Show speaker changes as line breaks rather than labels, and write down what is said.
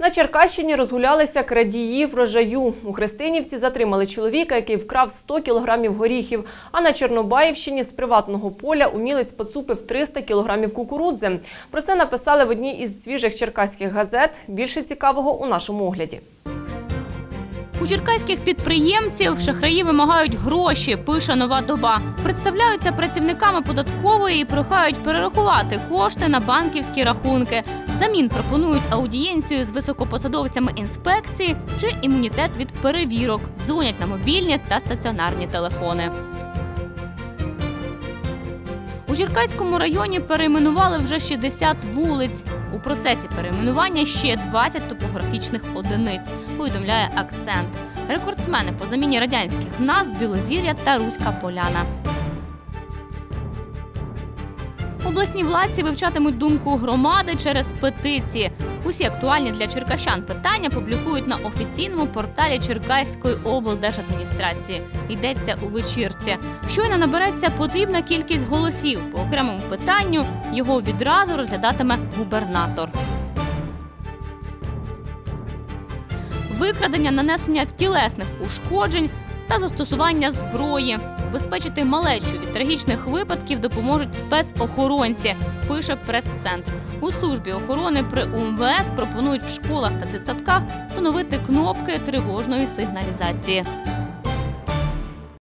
На Черкащині розгулялися крадії врожаю. У Христинівці затримали чоловіка, який вкрав 100 кілограмів горіхів. А на Чорнобаївщині з приватного поля умілець поцупив 300 кілограмів кукурудзи. Про це написали в одній із свіжих черкаських газет. Більше цікавого у нашому огляді.
Черкаських підприємців шахраї вимагають гроші. Пише нова доба. Представляються працівниками податкової і прохають перерахувати кошти на банківські рахунки. Взамін пропонують аудієнцію з високопосадовцями інспекції чи імунітет від перевірок. Дзвонять на мобільні та стаціонарні телефони. Черкаському районі перейменували вже 60 вулиць. У процесі перейменування ще 20 топографічних одиниць, повідомляє акцент. Рекордсмени по заміні радянських назв Білозір'я та Руська Поляна. Обласні владці вивчатимуть думку громади через петиції. Усі актуальні для черкащан питання публікують на офіційному порталі Черкаської облдержадміністрації. Йдеться у вечірці. Щойно набереться потрібна кількість голосів по окремому питанню. Його відразу розглядатиме губернатор. Викрадення, нанесення тілесних ушкоджень та застосування зброї. Убезпечити малечу від трагічних випадків допоможуть спецохоронці, пише прес-центр. У службі охорони при УМВС пропонують в школах та дитсадках встановити кнопки тривожної сигналізації.